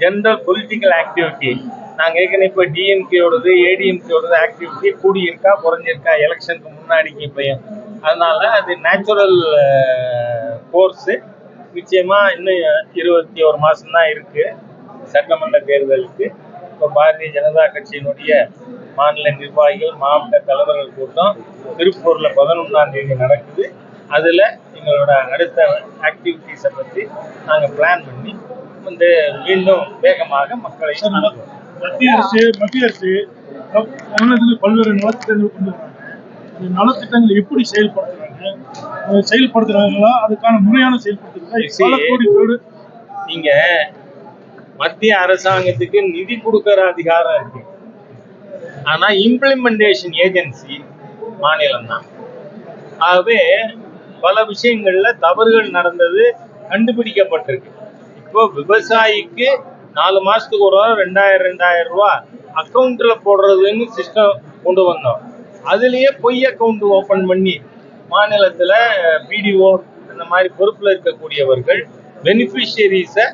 General political activity நாங்கள் ஏற்கனவே இப்போ டிஎம்கேயோடது ஏடிஎம்கேயோடது ஆக்டிவிட்டி கூடியிருக்கா குறைஞ்சிருக்கா எலெக்ஷனுக்கு முன்னாடிக்கு இப்பயும். அதனால அது நேச்சுரல் கோர்ஸு நிச்சயமாக இன்னும் இருபத்தி ஒரு மாதம்தான் தான் சட்டமன்ற தேர்தலுக்கு. இப்போ பாரதிய ஜனதா கட்சியினுடைய மாநில நிர்வாகிகள் மாவட்ட தலைவர்கள் கூட்டம் திருப்பூரில் பதினொன்றாம் தேதி நடக்குது. அதில் எங்களோட அடுத்த ஆக்டிவிட்டீஸை பற்றி நாங்கள் பிளான் பண்ணி வந்து மீண்டும் வேகமாக மக்களை. மத்திய அரசு மத்திய அரசு தமிழகத்தில் பல்வேறு நலத்திட்டங்கள் கொண்டு வராங்க நலத்திட்டங்களை எப்படி செயல்படுத்துறாங்க? செயல்படுத்துறாங்களா? அதுக்கான முறையான செயல்படுத்துறதா நீங்க மத்திய அரசாங்கத்துக்கு நிதி கொடுக்கிற அதிகாரம் இருக்கு. ஆனா இம்ப்ளிமெண்டேஷன் ஏஜென்சி மாநிலம் தான். ஆகவே பல விஷயங்கள்ல தவறுகள் நடந்தது கண்டுபிடிக்கப்பட்டிருக்கு. இப்போ விவசாயிக்கு நாலு மாசத்துக்கு ஒரு வாரம் ரெண்டாயிரம் ரெண்டாயிரம் ரூபா அக்கௌண்ட்ல போடுறதுன்னு சிஸ்டம் கொண்டு வந்தோம். அதுலயே பொய் அக்கௌண்ட் ஓபன் பண்ணி மாநிலத்துல பிடிஓ இந்த மாதிரி பொறுப்புல இருக்கக்கூடியவர்கள் பெனிஃபிஷியரிஸை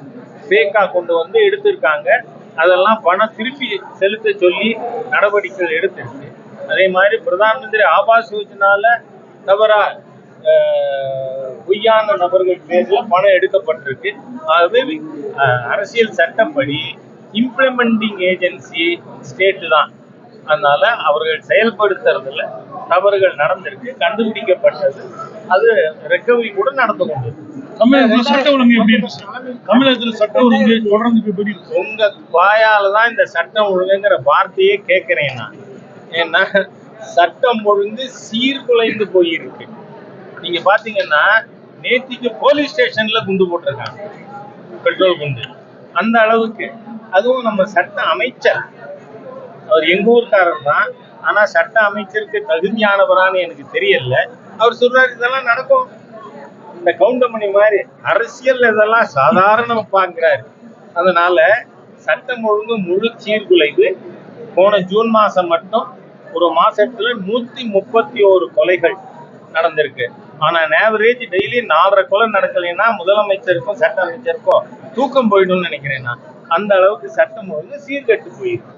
ஃபேக்கா கொண்டு வந்து எடுத்திருக்காங்க. அதெல்லாம் பணம் திருப்பி செலுத்த சொல்லி நடவடிக்கைகள் எடுத்திருக்கு. அதே மாதிரி பிரதான் மந்திரி ஆவாஸ் யோஜனால தவறா பொய்யான நபர்கள் பேர்ல பணம் எடுக்கப்பட்டிருக்கு. ஆகவே அரசியல் சட்டப்படி இம்ப்ளிமெண்டிங் ஏஜென்சி ஸ்டேட் தான். அதனால அவர்கள் செயல்படுத்துறதுல தவறுகள் நடந்திருக்கு கண்டுபிடிக்கப்பட்டது. அது ரெக்கவரி கூட நடந்து கொண்டிருக்கு தமிழகத்தில் சட்ட ஒழுங்கு எப்படி தமிழகத்தில் சட்ட ஒழுங்கு தொடர்ந்து எப்படி உங்க வாயால தான் இந்த சட்டம் ஒழுங்குங்கிற வார்த்தையே கேட்கிறேன் நான். ஏன்னா சட்டம் ஒழுங்கு சீர்குலைந்து போயிருக்கு. நீங்க பாத்தீங்கன்னா நேத்திக்கு போலீஸ் ஸ்டேஷன்ல குண்டு போட்டிருக்காங்க. பெட்ரோல் குண்டு. அந்த அளவுக்கு. அதுவும் நம்ம சட்ட அமைச்சர். அவர் எங்க ஊர்க்காரர் தான். ஆனா சட்ட அமைச்சருக்கு தகுதியானவரான்னு எனக்கு தெரியல. அவர் சொல்றாரு இதெல்லாம் நடக்கும். இந்த கவுண்டமணி மாதிரி அரசியல் இதெல்லாம் சாதாரண பாக்குறாரு அதனால சட்டம் ஒழுங்கு முழு சீர்குலைவு. போன ஜூன் மாசம் மட்டும் ஒரு மாசத்துல நூத்தி முப்பத்தி ஓரு கொலைகள் நடந்திருக்கு. ஆனா ஆவரேஜ் டெய்லி நாலரை கொலை நடக்கலைன்னா முதலமைச்சருக்கும் சட்ட அமைச்சருக்கும் தூக்கம் போயிடும்னு நினைக்கிறேன் நான். அந்த அளவுக்கு சட்டம் ஒழுங்கு சீர்கெட்டு போயிருக்கு.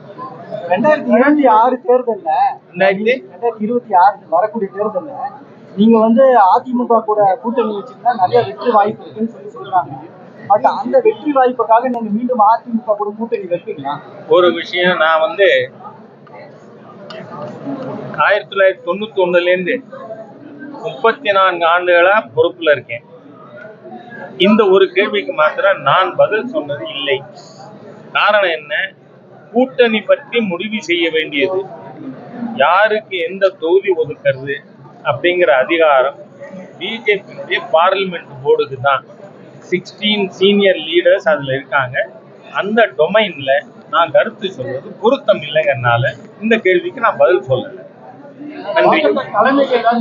ரெண்டாயிரத்தி இருபத்தி ஆறு தேர்தல்ல ரெண்டாயிரத்தி? ரெண்டாயிரத்தி இருபத்தி ஆறு வரக்கூடிய தேர்தல்ல நீங்க வந்து அதிமுக கூட கூட்டணி வச்சிருந்தா நிறைய வெற்றி வாய்ப்பு இருக்குன்னு சொல்லி சொல்றாங்க. பட் அந்த வெற்றி வாய்ப்புக்காக நீங்க மீண்டும் அதிமுக கூட கூட்டணி வைப்பீங்களா? ஒரு விஷயம் நான் வந்து ஆயிரத்தி தொள்ளாயிரத்தி தொண்ணூத்தி ஒண்ணுல இருந்து முப்பத்தி நான்கு ஆண்டுகளா பொறுப்புல இருக்கேன். இந்த ஒரு கேள்விக்கு மாத்திரம் நான் பதில் சொன்னது இல்லை. காரணம் என்ன? கூட்டணி பற்றி முடிவு செய்ய வேண்டியது. யாருக்கு எந்த தொகுதி ஒதுக்கிறது அப்படிங்கிற அதிகாரம் பிஜேபியினுடைய பார்லிமெண்ட் போர்டுக்கு தான் சிக்ஸ்டீன் சீனியர் லீடர்ஸ் அதுல இருக்காங்க. அந்த டொமைன்ல நான் கருத்து சொல்வது பொருத்தம் இல்லைங்கிறனால இந்த கேள்விக்கு நான் பதில் சொல்லலை. நன்றி.